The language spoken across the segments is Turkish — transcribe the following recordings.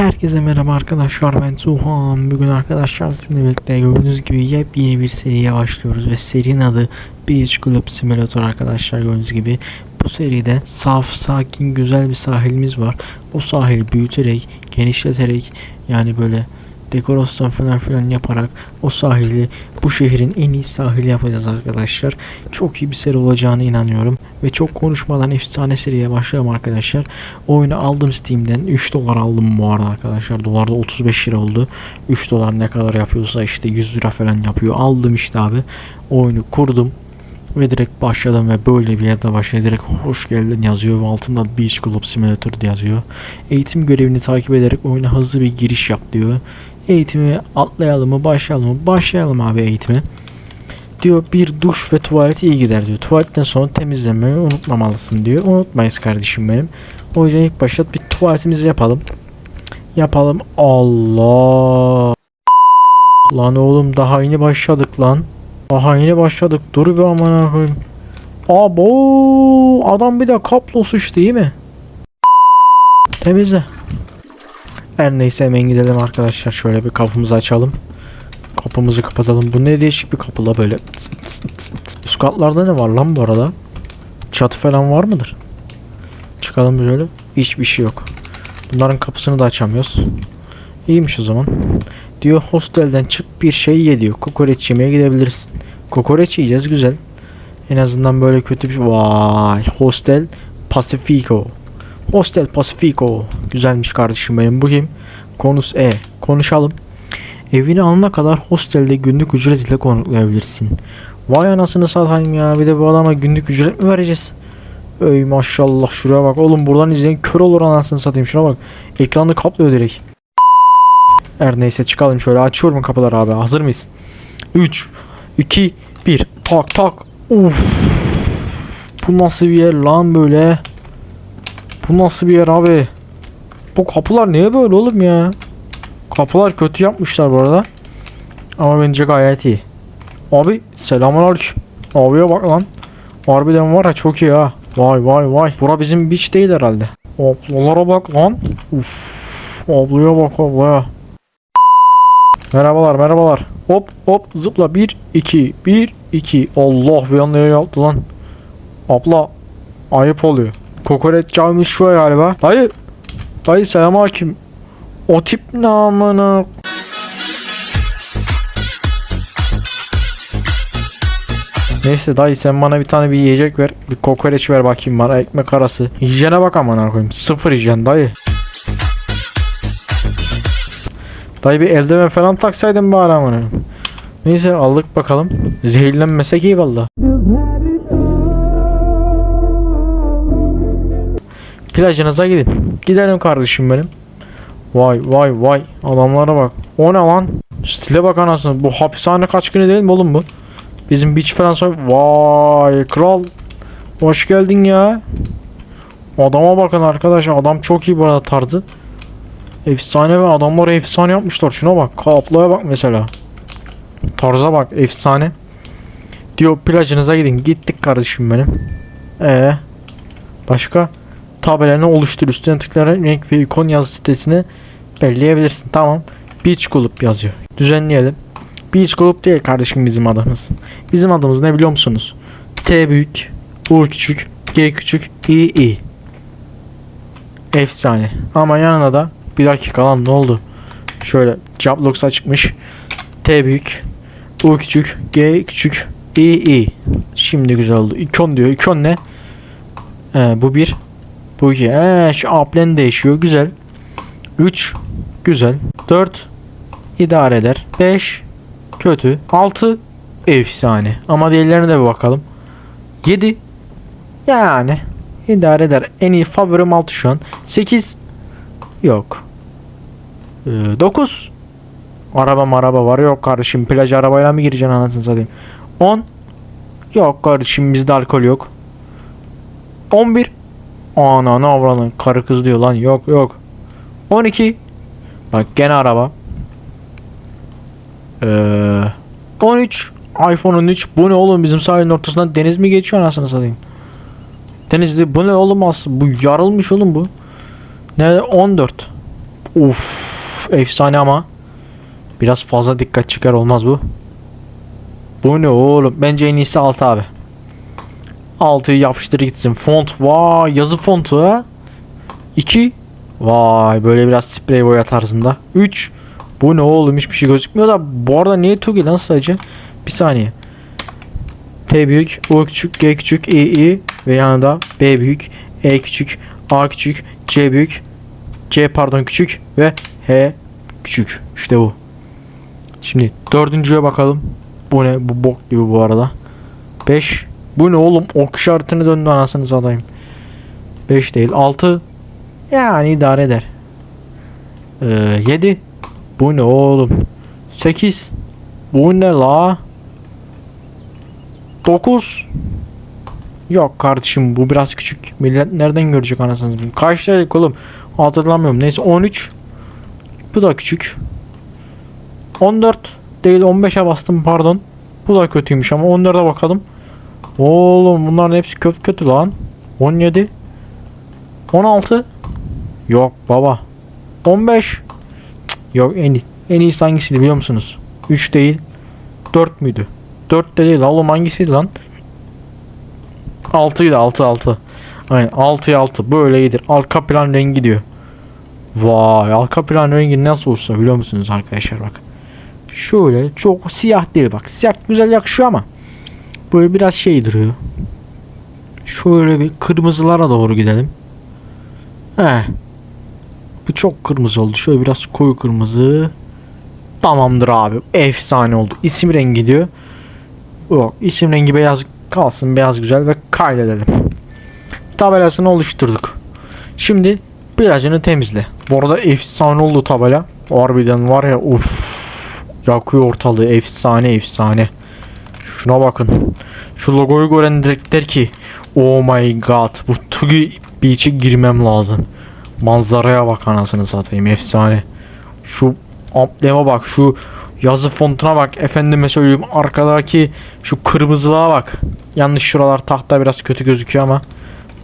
Herkese merhaba arkadaşlar ben Tuhan. Bugün arkadaşlar sizinle birlikte gördüğünüz gibi yepyeni bir seriye başlıyoruz ve serinin adı Beach Club Simulator arkadaşlar gördüğünüz gibi. Bu seride saf, sakin, güzel bir sahilimiz var. O sahili büyüterek, genişleterek yani böyle dekorasyon falan filan yaparak o sahili bu şehrin en iyi sahili yapacağız arkadaşlar. Çok iyi bir seri olacağına inanıyorum. Ve çok konuşmadan efsane seriye başlayalım arkadaşlar. Oyunu aldım Steam'den. 3 dolar aldım bu arada arkadaşlar. Dolar da 35 lira oldu. 3 dolar ne kadar yapıyorsa işte 100 lira falan yapıyor. Aldım işte abi. Oyunu kurdum. Ve direkt başladım ve böyle bir yerde başladı. Direkt hoş geldin yazıyor ve altında Beach Club Simulator yazıyor. Eğitim görevini takip ederek oyuna hızlı bir giriş yap diyor. Eğitimi atlayalım mı başlayalım mı? Başlayalım abi eğitimi. Diyor bir duş ve tuvalet iyi gider diyor. Tuvaletten sonra temizlemeyi unutmamalısın diyor. Unutmayız kardeşim benim. O yüzden ilk başta bir tuvaletimizi yapalım. Yapalım. Allah. Lan oğlum daha yeni başladık lan. Daha yeni başladık. Dur bir aman koyayım. Abo adam bir de kaplo sıçtı değil mi? Temizle. Her neyse hemen gidelim arkadaşlar. Şöyle bir kapımızı açalım. Kapımızı kapatalım. Bu ne değişik bir kapı la böyle. Üst katlarda ne var lan bu arada? Çatı falan var mıdır? Çıkalım böyle. Hiçbir şey yok. Bunların kapısını da açamıyoruz. İyiymiş o zaman. Diyor hostelden çık bir şey ye diyor. Kokoreç yemeye gidebilirsin. Kokoreç yiyeceğiz güzel. En azından böyle kötü bir şey. Vay. Hostel Pacifico. Hostel Pacifico. Güzelmiş kardeşim benim. Bu kim? Konus E. Konuşalım. Evini alana kadar hostelde günlük ücret ile konuklayabilirsin. Vay anasını satayım ya. Bir de bu adama günlük ücret mi vereceğiz? Ey maşallah şuraya bak. Oğlum buradan izleyen kör olur anasını satayım. Şuna bak. Ekranı kaplıyor direkt. Her neyse çıkalım şöyle. Açıyorum kapıları abi. Hazır mıyız? 3, 2, 1. Tak tak. Uf. Bu nasıl bir yer lan böyle? Bu nasıl bir yer abi? Bu kapılar niye böyle oğlum ya? Kapılar kötü yapmışlar bu arada. Ama bence gayet iyi. Abi selamünaleyküm. Abiye bak lan. Harbiden var ya çok iyi ha. Vay vay vay. Bura bizim beach değil herhalde. Ablalara bak lan. Uf. Ablaya bak ablaya. Merhabalar merhabalar. Hop hop zıpla 1 2 1 2. Allah bir anda yaptı lan. Abla ayıp oluyor. Kokoreç cami şu galiba. Dayı. Dayı selamünaleyküm. O tip namına. Neyse dayı sen bana bir tane bir yiyecek ver. Bir kokoreç ver bakayım bana ekmek arası. Hijyene bak aman koyayım. Sıfır hijyen dayı. Dayı bir eldiven falan taksaydın bari amına. Neyse aldık bakalım. Zehirlenmesek iyi valla. Plajınıza gidin. Gidelim kardeşim benim. Vay vay vay. Adamlara bak. O ne lan? Stile bak anasını. Bu hapishane kaç günü değil mi oğlum bu? Bizim beach falan soy... Vay kral. Hoş geldin ya. Adama bakın arkadaşlar. Adam çok iyi bu arada tarzı. Efsane ve adamlar efsane yapmışlar. Şuna bak. Kaplaya bak mesela. Tarza bak. Efsane. Diyor plajınıza gidin. Gittik kardeşim benim. Ee, başka? Tabeleni oluştur. Üstüne tıklayarak renk ve ikon yazı sitesini belirleyebilirsin. Tamam. Beach Club yazıyor. Düzenleyelim. Beach Club değil kardeşim bizim adımız. Bizim adımız ne biliyor musunuz? T büyük, U küçük, G küçük, I I. Efsane. Ama yanına da bir dakika lan ne oldu? Şöyle Joblox açıkmış. T büyük, U küçük, G küçük, I I. Şimdi güzel oldu. İkon diyor. İkon ne? Ee, bu bir. Bu iki. Ee, şu applen değişiyor. Güzel. 3 güzel. 4 idare eder. 5 kötü. 6 efsane. Ama diğerlerine de bir bakalım. 7 yani idare eder. En iyi favorim 6 şu an. 8 yok. Ee, 9 Araba araba var yok kardeşim plaj arabayla mı gireceksin anasını satayım 10 Yok kardeşim bizde alkol yok 11 Ana ne avradın karı kız diyor lan. Yok yok. 12 Bak gene araba. Ee, 13 iPhone 13 bu ne oğlum? Bizim sahilin ortasından deniz mi geçiyor anasını satayım? Denizli bu ne oğlum aslında bu yarılmış oğlum bu. Ne 14 Uf, efsane ama. Biraz fazla dikkat çıkar olmaz bu. Bu ne oğlum? Bence en iyisi 6 abi. 6'yı yapıştır gitsin. Font. Vay yazı fontu ha. 2. Vay böyle biraz sprey boya tarzında. 3. Bu ne oğlum hiçbir şey gözükmüyor da bu arada niye Tugi lan sadece? Bir saniye. T büyük, U küçük, G küçük, I, I ve yanında B büyük, E küçük, A küçük, C büyük, C pardon küçük ve H küçük. İşte bu. Şimdi dördüncüye bakalım. Bu ne? Bu bok gibi bu arada. 5. Bu ne oğlum? Ok işaretine döndü anasını satayım. 5 değil. 6. Yani idare eder. Ee, 7. Bu ne oğlum? 8. Bu ne la? 9. Yok kardeşim bu biraz küçük. Millet nereden görecek anasını? Kaç dedik oğlum? Hatırlamıyorum. Neyse 13. Bu da küçük. 14 değil 15'e bastım pardon. Bu da kötüymüş ama 14'e bakalım. Oğlum bunların hepsi kötü kötü lan. 17 16 Yok baba. 15 Cık, Yok en iyi. En iyisi hangisiydi biliyor musunuz? 3 değil. 4 müydü? 4 de değil. Oğlum hangisiydi lan? 6'ydı 6 6. Aynen 6'ya 6. Böyle iyidir. Arka plan rengi diyor. Vay arka plan rengi nasıl olsa biliyor musunuz arkadaşlar bak. Şöyle çok siyah değil bak. Siyah güzel yakışıyor ama böyle biraz şey duruyor. Şöyle bir kırmızılara doğru gidelim. He. Bu çok kırmızı oldu. Şöyle biraz koyu kırmızı. Tamamdır abi. Efsane oldu. İsim rengi diyor. Yok isim rengi beyaz kalsın. Beyaz güzel ve kaydedelim. Tabelasını oluşturduk. Şimdi plajını temizle. Bu arada efsane oldu tabela. Harbiden var ya uff. Yakıyor ortalığı. Efsane efsane. Şuna bakın. Şu logoyu gören direkt der ki Oh my god. Bu Tugi Beach'e girmem lazım. Manzaraya bak anasını satayım. Efsane. Şu ambleme bak. Şu yazı fontuna bak. Efendime söyleyeyim. Arkadaki şu kırmızılığa bak. Yanlış şuralar tahta biraz kötü gözüküyor ama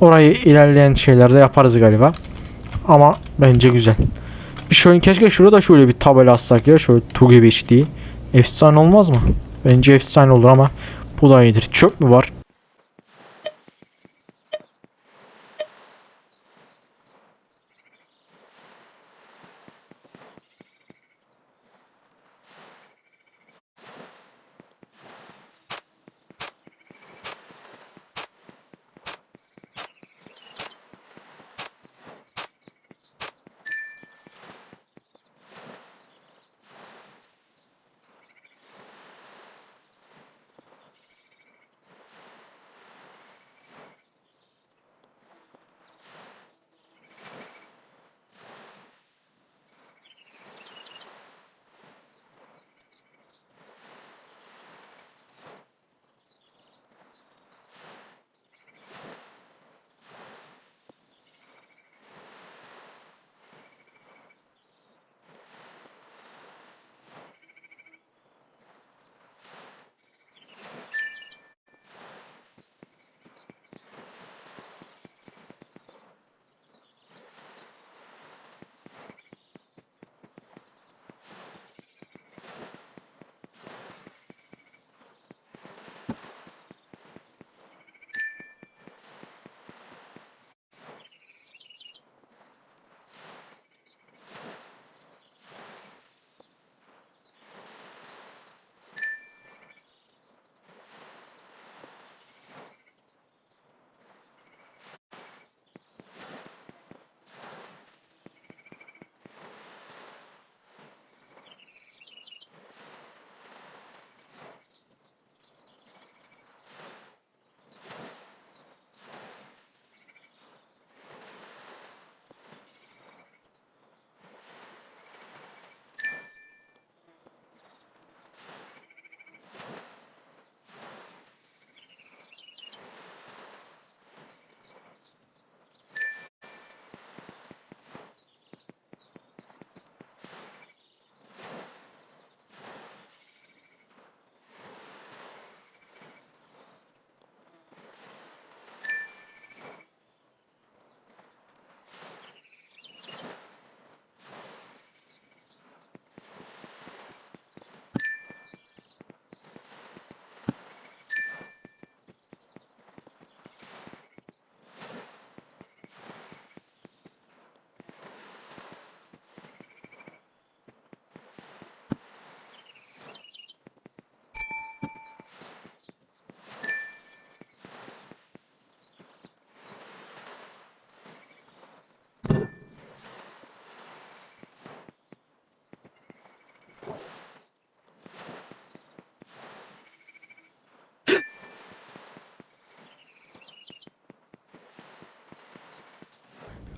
orayı ilerleyen şeylerde yaparız galiba. Ama bence güzel. Bir şöyle keşke şurada şöyle bir tabela assak ya. Şöyle Tugi Beach diye. Efsane olmaz mı? Bence efsane olur ama bu da iyidir. Çöp mü var?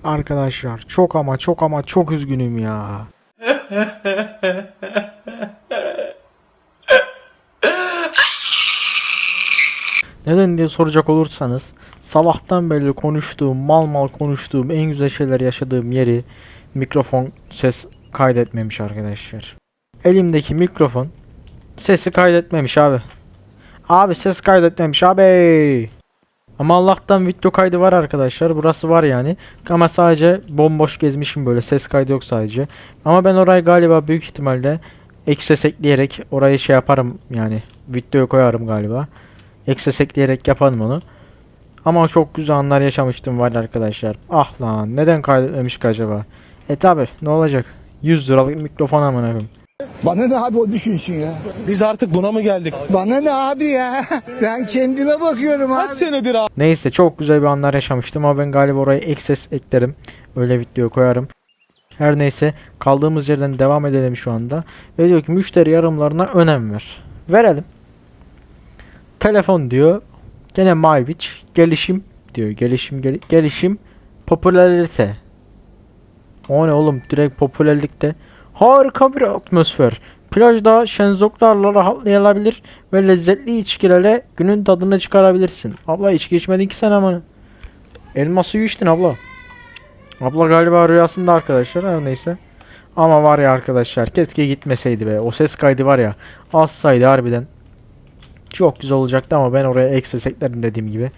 Arkadaşlar çok ama çok ama çok üzgünüm ya. Neden diye soracak olursanız sabahtan beri konuştuğum, mal mal konuştuğum, en güzel şeyler yaşadığım yeri mikrofon ses kaydetmemiş arkadaşlar. Elimdeki mikrofon sesi kaydetmemiş abi. Abi ses kaydetmemiş abi. Ama Allah'tan video kaydı var arkadaşlar. Burası var yani. Ama sadece bomboş gezmişim böyle. Ses kaydı yok sadece. Ama ben orayı galiba büyük ihtimalle ek ses ekleyerek orayı şey yaparım yani. Videoya koyarım galiba. Ek ses ekleyerek yaparım onu. Ama çok güzel anlar yaşamıştım var arkadaşlar. Ah lan neden kaydetmemiş acaba? E tabi ne olacak? 100 liralık mikrofon amına koyayım. Bana ne abi o düşünsün ya. Biz artık buna mı geldik? Bana ne abi ya. Ben kendime bakıyorum Kaç abi. senedir abi? Neyse çok güzel bir anlar yaşamıştım ama ben galiba oraya ek ses eklerim. Öyle video koyarım. Her neyse kaldığımız yerden devam edelim şu anda. Ve diyor ki müşteri yorumlarına önem ver. Verelim. Telefon diyor. Gene MyBitch. Gelişim diyor. Gelişim gel- gelişim. Popülarite. O ne oğlum direkt popülerlikte. Harika bir atmosfer. Plajda şenzoklarla rahatlayabilir ve lezzetli içkilerle günün tadını çıkarabilirsin. Abla içki içmedin ki sen ama. Elma suyu içtin abla. Abla galiba rüyasında arkadaşlar her neyse. Ama var ya arkadaşlar keşke gitmeseydi be. O ses kaydı var ya azsaydı harbiden. Çok güzel olacaktı ama ben oraya eksi seklerim dediğim gibi.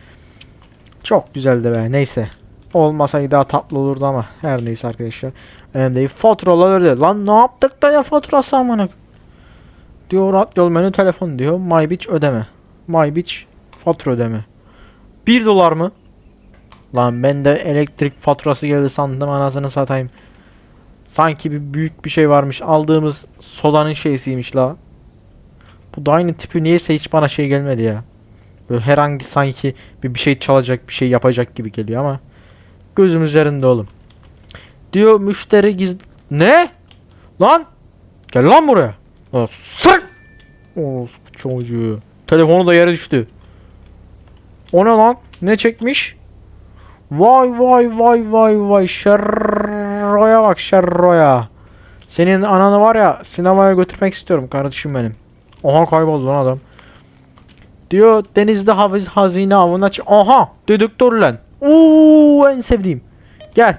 Çok güzeldi be neyse. Olmasaydı daha tatlı olurdu ama her neyse arkadaşlar. Önemli değil. Faturalar öyle. Lan ne yaptık da ne faturası amına. Diyor radyo menü telefon diyor. MyBitch ödeme. MyBitch fatura ödeme. 1 dolar mı? Lan ben de elektrik faturası geldi sandım anasını satayım. Sanki bir büyük bir şey varmış. Aldığımız sodanın şeysiymiş la. Bu da aynı tipi niyeyse hiç bana şey gelmedi ya. Böyle herhangi sanki bir, bir şey çalacak bir şey yapacak gibi geliyor ama gözüm üzerinde oğlum. Diyor müşteri giz... Ne? Lan! Gel lan buraya. Lan sık! Orospu çocuğu. Telefonu da yere düştü. O ne lan? Ne çekmiş? Vay vay vay vay vay. Şerroya bak şerroya. Senin ananı var ya sinemaya götürmek istiyorum kardeşim benim. Oha kayboldu lan adam. Diyor denizde haviz hazine avına Aha dedektör lan. Oo en sevdiğim. Gel.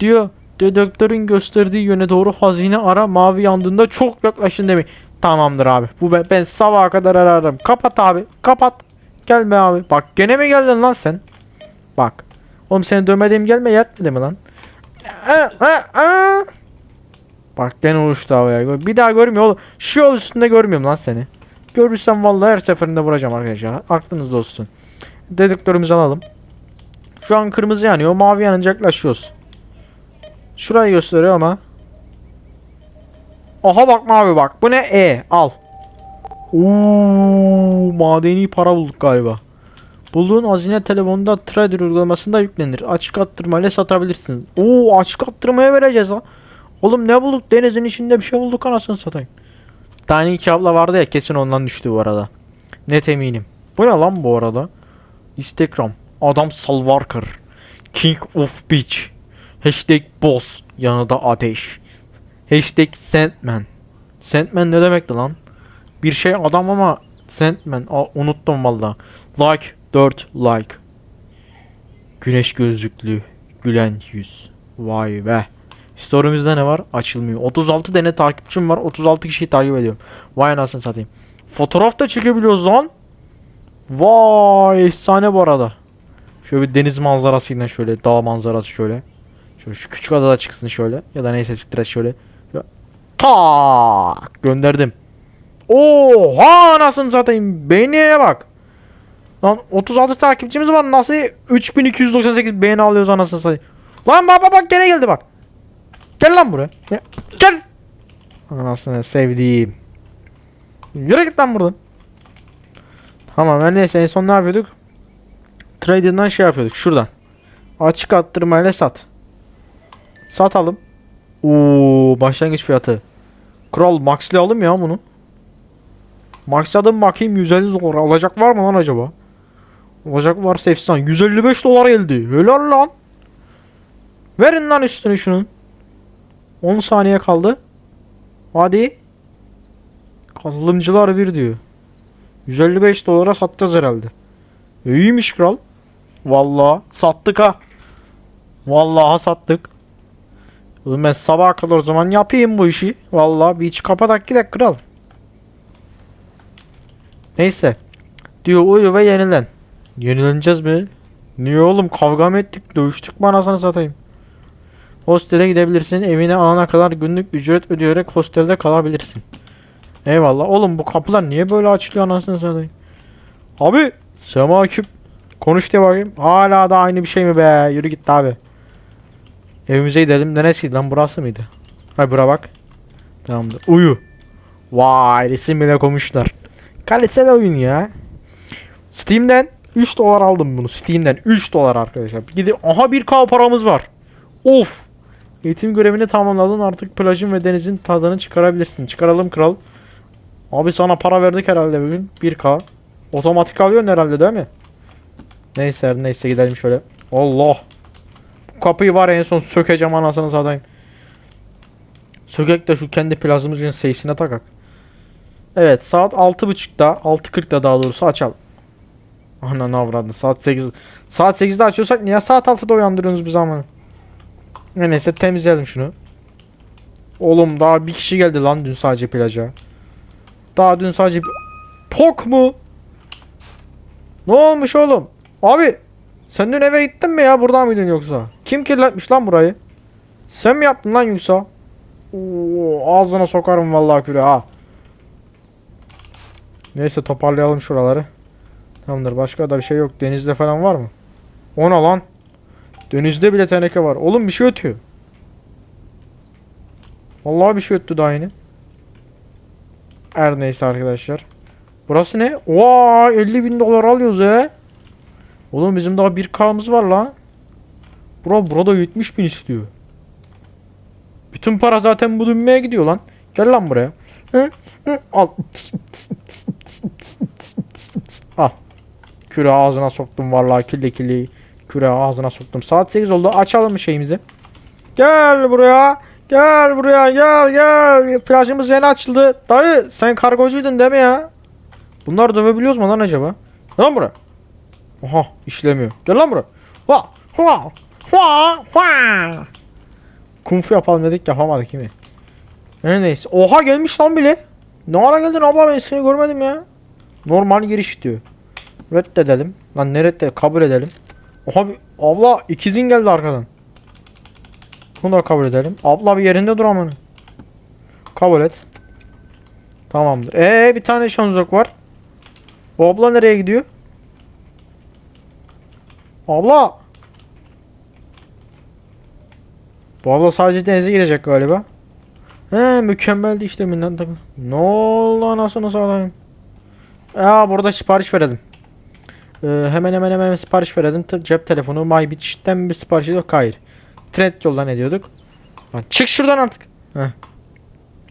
Diyor dedektörün gösterdiği yöne doğru hazine ara mavi yandığında çok yaklaşın demek. Tamamdır abi. Bu ben, ben sabaha kadar ararım. Kapat abi. Kapat. Gelme abi. Bak gene mi geldin lan sen? Bak. Oğlum seni dövmediğim gelme yatmadı mı lan? Aa, aa, aa. Bak gene uçtu havaya. Bir daha görmüyor oğlum. Şu yol üstünde görmüyorum lan seni. Görürsem vallahi her seferinde vuracağım arkadaşlar. Aklınızda olsun. Dedektörümüzü alalım. Şu an kırmızı yanıyor. Mavi yanınca yaklaşıyoruz. Şurayı gösteriyor ama. Aha bak mavi bak. Bu ne? E. Al. Uuu, madeni para bulduk galiba. Bulduğun hazine telefonunda Trader uygulamasında yüklenir. Açık arttırmayla satabilirsin. Oo açık arttırmaya vereceğiz ha. Oğlum ne bulduk? Denizin içinde bir şey bulduk anasını satayım. Tane iki abla vardı ya kesin ondan düştü bu arada. Net eminim. Bu ne lan bu arada? Instagram. Adam Salvarkar. King of Beach. Hashtag boss. Yanında ateş. Hashtag Sandman. Sandman ne demekti lan? Bir şey adam ama Sandman. Aa, unuttum valla. Like 4 like. Güneş gözlüklü. Gülen yüz. Vay be. Story'mizde ne var? Açılmıyor. 36 tane takipçim var. 36 kişiyi takip ediyorum. Vay anasını satayım. Fotoğraf da çekebiliyoruz lan. Vay efsane bu arada. Şöyle bir deniz manzarasıyla şöyle dağ manzarası şöyle. Şöyle şu küçük adada çıksın şöyle. Ya da neyse stres şöyle. Tak gönderdim. Oha anasını satayım. Beğeniye bak. Lan 36 takipçimiz var. Nasıl 3298 beğeni alıyoruz anasını satayım. Lan bak bak bak gene geldi bak. Gel lan buraya. Ya, Gel. Anasını sevdiğim. Yürü git lan buradan. Tamam her neyse en son ne yapıyorduk? Trader'dan şey yapıyorduk şuradan. Açık arttırmayla sat. Satalım. Oo başlangıç fiyatı. Kral max'li alım ya bunu. Max'ladım bakayım 150 dolar alacak var mı lan acaba? Alacak varsa efsane. 155 dolar geldi. Helal lan. Verin lan üstünü şunun. 10 saniye kaldı. Hadi. Katılımcılar bir diyor. 155 dolara satacağız herhalde. İyiymiş kral. Vallahi sattık ha. Vallahi sattık. Oğlum ben sabaha kadar o zaman yapayım bu işi. Vallahi bir iç kapatak gidek kral. Neyse. Diyor uyu ve yenilen. Yenileneceğiz mi? Niye oğlum kavga mı ettik? Dövüştük mü anasını satayım? Hostele gidebilirsin. Evine alana kadar günlük ücret ödeyerek hostelde kalabilirsin. Eyvallah. Oğlum bu kapılar niye böyle açılıyor anasını satayım? Abi. Sema Küp. Konuş de bakayım. Hala da aynı bir şey mi be? Yürü git abi. Evimize gidelim. Neresiydi lan? Burası mıydı? Hay bura bak. Tamamdır. Uyu. Vay resim bile koymuşlar. Kaliteli oyun ya. Steam'den 3 dolar aldım bunu. Steam'den 3 dolar arkadaşlar. Gidip aha 1k paramız var. Of. Eğitim görevini tamamladın artık plajın ve denizin tadını çıkarabilirsin. Çıkaralım kral. Abi sana para verdik herhalde bugün. 1k. Otomatik alıyorsun herhalde değil mi? Neyse neyse gidelim şöyle. Allah. Kapıyı var en son sökeceğim anasını satayım. Sökek de şu kendi plazımızın seyisine takak. Evet saat 6.30'da 6.40'da daha doğrusu açalım. Ana avradın saat 8 saat 8'de açıyorsak niye saat 6'da uyandırıyorsunuz bir zaman? Neyse temizleyelim şunu. Oğlum daha bir kişi geldi lan dün sadece plaja. Daha dün sadece. Pok mu? Ne olmuş oğlum? Abi sen dün eve gittin mi ya? Burada mıydın yoksa? Kim kirletmiş lan burayı? Sen mi yaptın lan yoksa? Oo, ağzına sokarım vallahi küre ha. Neyse toparlayalım şuraları. Tamamdır başka da bir şey yok. Denizde falan var mı? Ona lan. Denizde bile teneke var. Oğlum bir şey ötüyor. Vallahi bir şey öttü daha yeni. Her neyse arkadaşlar. Burası ne? Vay 50 bin dolar alıyoruz he. Oğlum bizim daha 1K'mız var lan. Bura burada 70 bin istiyor. Bütün para zaten bu düğmeye gidiyor lan. Gel lan buraya. Hı? Hı? Al. Al. Küre ağzına soktum vallahi kirli kirli. Küre ağzına soktum. Saat 8 oldu. Açalım şeyimizi. Gel buraya. Gel buraya gel gel. Plajımız yeni açıldı. Dayı sen kargocuydun değil mi ya? Bunlar dövebiliyoruz mu lan acaba? Lan buraya. Oha işlemiyor. Gel lan buraya. Va va va va. Kung fu yapalım dedik yapamadık değil mi? Neyse. Oha gelmiş lan bile. Ne ara geldin abla ben seni görmedim ya. Normal giriş diyor. Reddedelim. Lan ne redde kabul edelim. Oha bir, abla ikizin geldi arkadan. Bunu da kabul edelim. Abla bir yerinde dur amanı. Kabul et. Tamamdır. Ee bir tane şanzok var. Bu abla nereye gidiyor? Abla. Bu abla sadece denize girecek galiba. He mükemmeldi işte minden takım. Ne oldu anasını satayım. Aa burada sipariş verelim. Ee, hemen hemen hemen sipariş verelim. Cep telefonu MyBitch'ten bir sipariş yok. Hayır. Trend yoldan ediyorduk. Lan çık şuradan artık. Heh.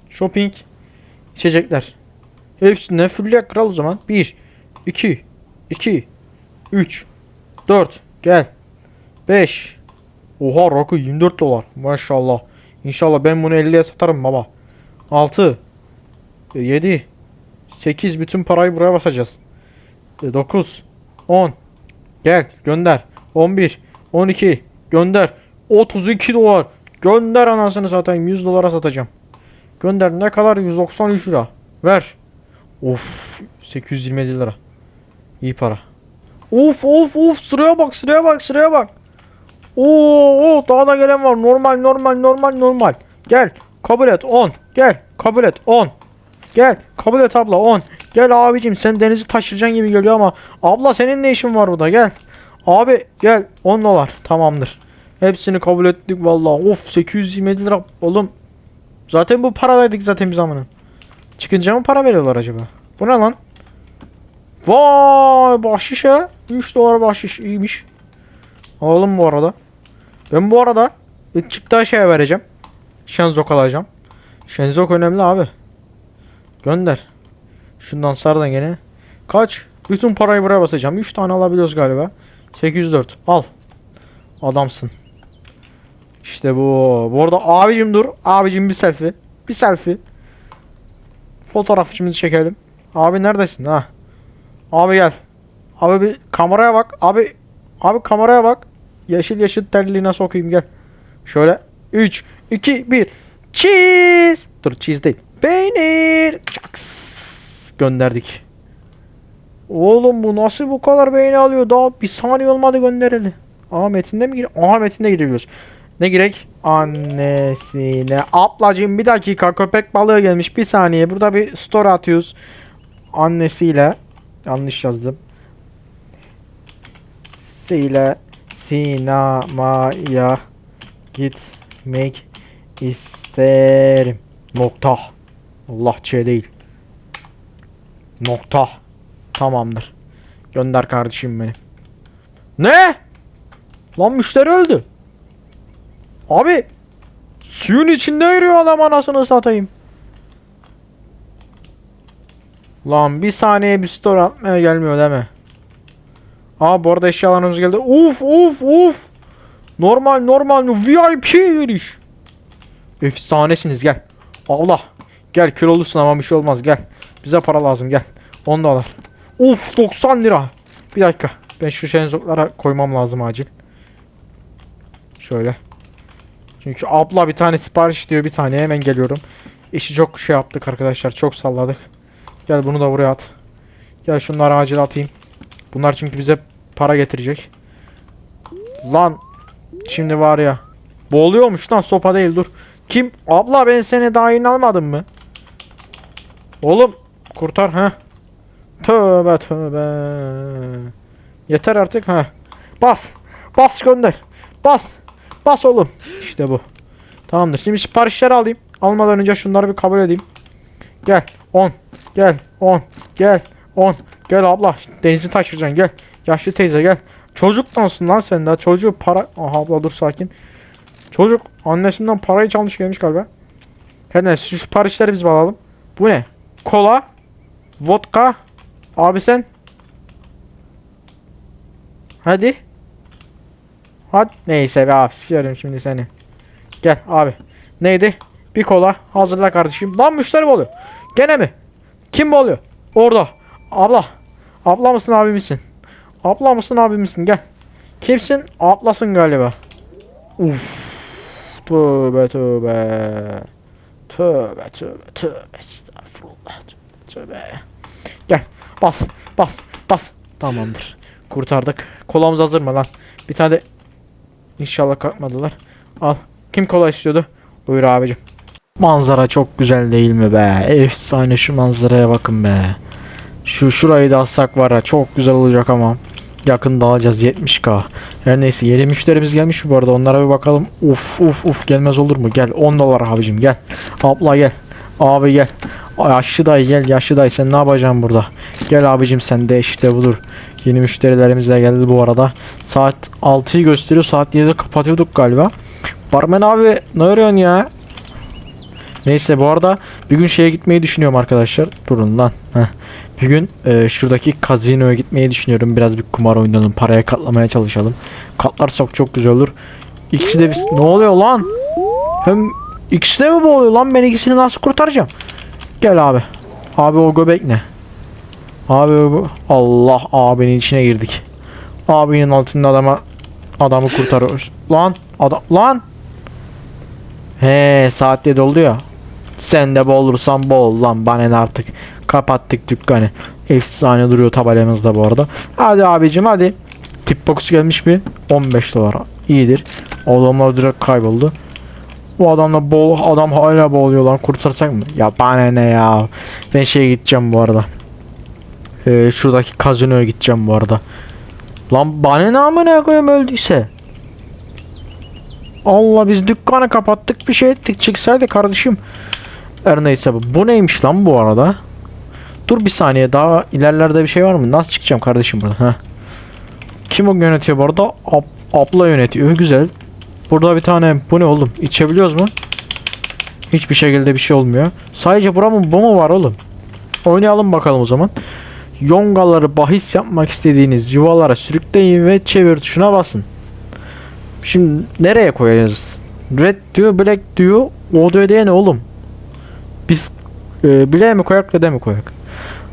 Shopping. İçecekler. Hepsine full kral o zaman. 1 2 2 3 4 gel. 5 Oha rakı 24 dolar. Maşallah. İnşallah ben bunu 50'ye satarım baba. 6 7 8 bütün parayı buraya basacağız. 9 10 Gel gönder. 11 12 gönder. 32 dolar. Gönder anasını satayım. 100 dolara satacağım. Gönder ne kadar? 193 lira. Ver. Of 827 lira. İyi para. Of of of sıraya bak sıraya bak sıraya bak. Oo, oo daha da gelen var. Normal normal normal normal. Gel kabul et 10. Gel kabul et 10. Gel kabul et abla 10. Gel abicim sen denizi taşıracaksın gibi geliyor ama abla senin ne işin var burada gel. Abi gel 10 dolar tamamdır. Hepsini kabul ettik vallahi. Of 827 lira oğlum. Zaten bu paradaydık zaten bir zamanın. Çıkınca mı para veriyorlar acaba? Bu ne lan? Vay bahşiş ha. 3 dolar bahşiş iyiymiş. Alalım bu arada. Ben bu arada çıktığı şeye vereceğim. Shenzok alacağım. Shenzok önemli abi. Gönder. Şundan sardan gene. Kaç? Bütün parayı buraya basacağım. 3 tane alabiliyoruz galiba. 804. Al. Adamsın. İşte bu. Bu arada abicim dur. Abicim bir selfie. Bir selfie. Fotoğrafçımızı çekelim. Abi neredesin ha? Abi gel. Abi bir kameraya bak. Abi abi kameraya bak. Yeşil yeşil terliğine sokayım gel. Şöyle 3 2 1 Cheese. Dur cheese değil. Peynir. Çaks. Gönderdik. Oğlum bu nasıl bu kadar beğeni alıyor? Daha bir saniye olmadı göndereli. Aa metinde mi gir? Aha metinde giriyoruz. Ne gerek? Annesine. Ablacığım bir dakika köpek balığı gelmiş. Bir saniye. Burada bir story atıyoruz. Annesiyle. Yanlış yazdım. Siyle sinemaya gitmek isterim. Nokta. Allah Ç değil. Nokta. Tamamdır. Gönder kardeşim beni. Ne? Lan müşteri öldü. Abi. Suyun içinde yürüyor adam anasını satayım. Lan bir saniye bir story atmaya gelmiyor değil mi? Aa bu arada eşyalarımız geldi. Uf uf uf. Normal normal VIP giriş. Efsanesiniz gel. Allah. Gel kül olursun ama bir şey olmaz gel. Bize para lazım gel. 10 dolar. Uf 90 lira. Bir dakika. Ben şu şenzoklara koymam lazım acil. Şöyle. Çünkü abla bir tane sipariş diyor bir tane hemen geliyorum. İşi çok şey yaptık arkadaşlar çok salladık. Gel bunu da buraya at. Gel şunları acil atayım. Bunlar çünkü bize para getirecek. Lan şimdi var ya. Boğuluyormuş lan sopa değil dur. Kim? Abla ben seni daha yeni almadım mı? Oğlum kurtar ha. Tövbe tövbe. Yeter artık ha. Bas. Bas gönder. Bas. Bas oğlum. İşte bu. Tamamdır. Şimdi siparişleri alayım. Almadan önce şunları bir kabul edeyim. Gel. 10. Gel. 10. Gel. 10. Gel abla. Denizi taşıracaksın gel. Yaşlı teyze gel. Çocuk nasılsın lan sen daha? Çocuğu para... Aha abla dur sakin. Çocuk annesinden parayı çalmış gelmiş galiba. Her neyse şu siparişleri biz alalım. Bu ne? Kola. Vodka. Abi sen. Hadi. Hadi. Neyse be abi sikerim şimdi seni. Gel abi. Neydi? Bir kola. Hazırla kardeşim. Lan müşteri oluyor? Gene mi? Kim bu oluyor? Orada. Abla. Abla mısın abi misin? Abla mısın abi misin? Gel. Kimsin? Ablasın galiba. Uf. Tövbe tövbe. Tövbe tövbe tövbe. Estağfurullah. Tövbe. Gel. Bas. Bas. Bas. Tamamdır. Kurtardık. Kolamız hazır mı lan? Bir tane de İnşallah kalkmadılar. Al. Kim kola istiyordu? Buyur abicim. Manzara çok güzel değil mi be? Efsane şu manzaraya bakın be. Şu şurayı da alsak var ya çok güzel olacak ama. Yakında alacağız 70k. Her neyse yeni müşterimiz gelmiş bu arada onlara bir bakalım. Uf uf uf gelmez olur mu? Gel 10 dolar abicim gel. Abla gel. Abi gel. Yaşlı dayı gel yaşlı dayı sen ne yapacaksın burada? Gel abicim sen de işte budur. Yeni müşterilerimiz de geldi bu arada. Saat 6'yı gösteriyor. Saat 7'de kapatıyorduk galiba. Barmen abi ne arıyorsun ya? Neyse bu arada bir gün şeye gitmeyi düşünüyorum arkadaşlar. Durun lan. Heh. Bir gün e, şuradaki kazinoya gitmeyi düşünüyorum. Biraz bir kumar oynayalım. Paraya katlamaya çalışalım. Katlarsak çok güzel olur. İkisi de biz... Ne oluyor lan? Hem ikisi de mi boğuluyor lan? Ben ikisini nasıl kurtaracağım? Gel abi. Abi o göbek ne? Abi bu Allah abinin içine girdik. Abinin altında adama adamı kurtarıyoruz. Lan adam lan. He saat 7 oldu ya. Sen de boğulursan boğul lan bana artık. Kapattık dükkanı. Efsane duruyor tabelamızda bu arada. Hadi abicim hadi. Tip box gelmiş mi? 15 dolar. İyidir. Adamlar direkt kayboldu. Bu adamla boğul adam hala boğuluyor lan kurtarsak mı? Ya bana ne ya. Ben şeye gideceğim bu arada. Ee, şuradaki kazinoya gideceğim bu arada. Lan bana ne amına koyayım öldüyse. Allah biz dükkanı kapattık bir şey ettik çıksaydı kardeşim. Her neyse bu. Bu neymiş lan bu arada? Dur bir saniye daha ilerlerde bir şey var mı? Nasıl çıkacağım kardeşim burada? Heh. Kim o yönetiyor bu arada? Ab abla yönetiyor. Güzel. Burada bir tane bu ne oğlum? İçebiliyoruz mu? Hiçbir şekilde bir şey olmuyor. Sadece bura mı bu mu var oğlum? Oynayalım bakalım o zaman. Yongaları bahis yapmak istediğiniz yuvalara sürükleyin ve çevir tuşuna basın. Şimdi nereye koyacağız? Red diyor, black diyor. O ödeye ne oğlum? E, black'e mi koyak, red'e mi koyak?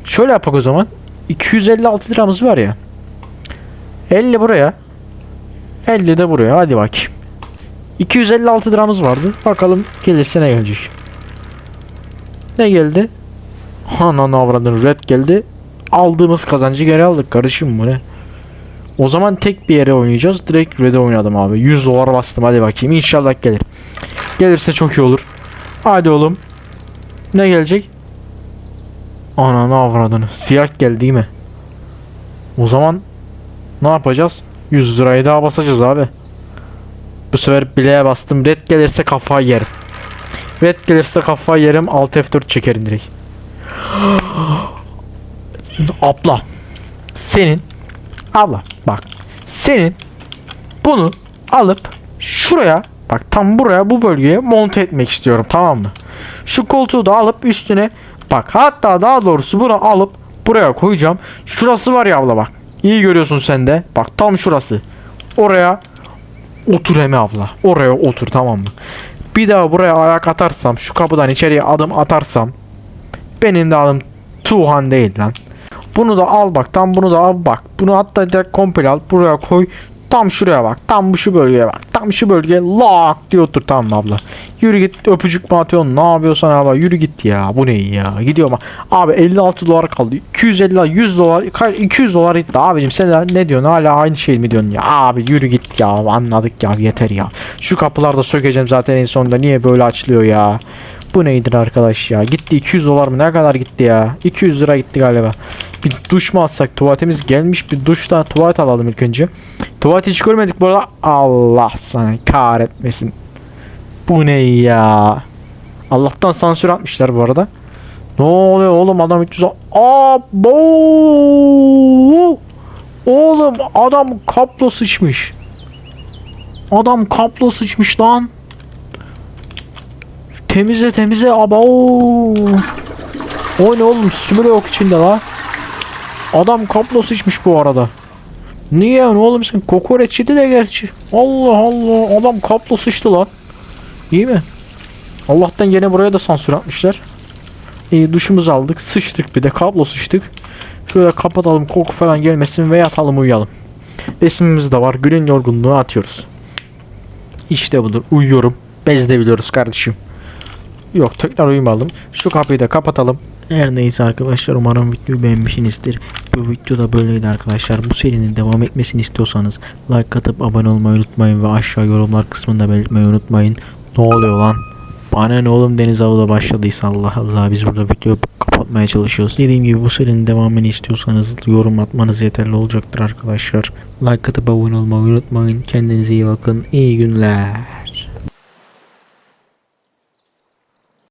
Şöyle yapak o zaman. 256 liramız var ya. 50 buraya. 50 de buraya. Hadi bakayım. 256 liramız vardı. Bakalım gelirse ne gelecek. Ne geldi? Ananı avradın red geldi. Aldığımız kazancı geri aldık karışım bu ne? O zaman tek bir yere oynayacağız. Direkt red'e oynadım abi. 100 dolar bastım hadi bakayım. İnşallah gelir. Gelirse çok iyi olur. Hadi oğlum. Ne gelecek? Ananı avradını. Siyah geldi değil mi? O zaman ne yapacağız? 100 lirayı daha basacağız abi. Bu sefer bileğe bastım. Red gelirse kafayı yerim. Red gelirse kafayı yerim. Alt F4 çekerim direkt. Abla. Senin. Abla bak. Senin. Bunu alıp şuraya bak tam buraya bu bölgeye monte etmek istiyorum tamam mı? Şu koltuğu da alıp üstüne bak hatta daha doğrusu bunu alıp buraya koyacağım. Şurası var ya abla bak. İyi görüyorsun sen de. Bak tam şurası. Oraya otur Emi abla. Oraya otur tamam mı? Bir daha buraya ayak atarsam şu kapıdan içeriye adım atarsam benim de adım Tuhan değil lan. Bunu da al bak. Tam bunu da al bak. Bunu hatta direkt komple al. Buraya koy. Tam şuraya bak. Tam bu şu bölgeye bak. Tam şu bölgeye lak diye otur tamam abla. Yürü git öpücük mü atıyorsun? Ne yapıyorsan abla? Yürü git ya. Bu ne ya? Gidiyor ama. Abi 56 dolar kaldı. 250 100 dolar kaç 200 dolar gitti abicim sen ne diyorsun hala aynı şey mi diyorsun ya abi yürü git ya anladık ya yeter ya şu kapılarda sökeceğim zaten en sonunda niye böyle açılıyor ya bu neydir arkadaş ya? Gitti 200 dolar mı? Ne kadar gitti ya? 200 lira gitti galiba. Bir duş mu alsak? Tuvaletimiz gelmiş bir duşta tuvalet alalım ilk önce. Tuvalet hiç görmedik bu arada. Allah sana kahretmesin. Bu ne ya? Allah'tan sansür atmışlar bu arada. Ne oluyor oğlum? Adam 300 Abo! Oğlum adam kaplo sıçmış. Adam kaplo sıçmış lan. Temizle temizle abo. O ne oğlum sümüre yok içinde la. Adam kaplo sıçmış bu arada. Niye ne oğlum sen kokoreç yedi de gerçi. Allah Allah adam kaplo sıçtı lan. İyi mi? Allah'tan gene buraya da sansür atmışlar. İyi duşumuzu aldık. Sıçtık bir de kablo sıçtık. Şöyle kapatalım koku falan gelmesin ve yatalım uyuyalım. Resmimiz de var. Günün yorgunluğu atıyoruz. İşte budur. Uyuyorum. Bez de biliyoruz kardeşim. Yok tekrar uyumalım. Şu kapıyı da kapatalım. Her neyse arkadaşlar umarım videoyu beğenmişsinizdir. Bu video da böyleydi arkadaşlar. Bu serinin devam etmesini istiyorsanız like atıp abone olmayı unutmayın ve aşağı yorumlar kısmında belirtmeyi unutmayın. Ne oluyor lan? Bana ne oğlum deniz avı başladıysa Allah Allah biz burada videoyu kapatmaya çalışıyoruz. Dediğim gibi bu serinin devamını istiyorsanız yorum atmanız yeterli olacaktır arkadaşlar. Like atıp abone olmayı unutmayın. Kendinize iyi bakın. İyi günler.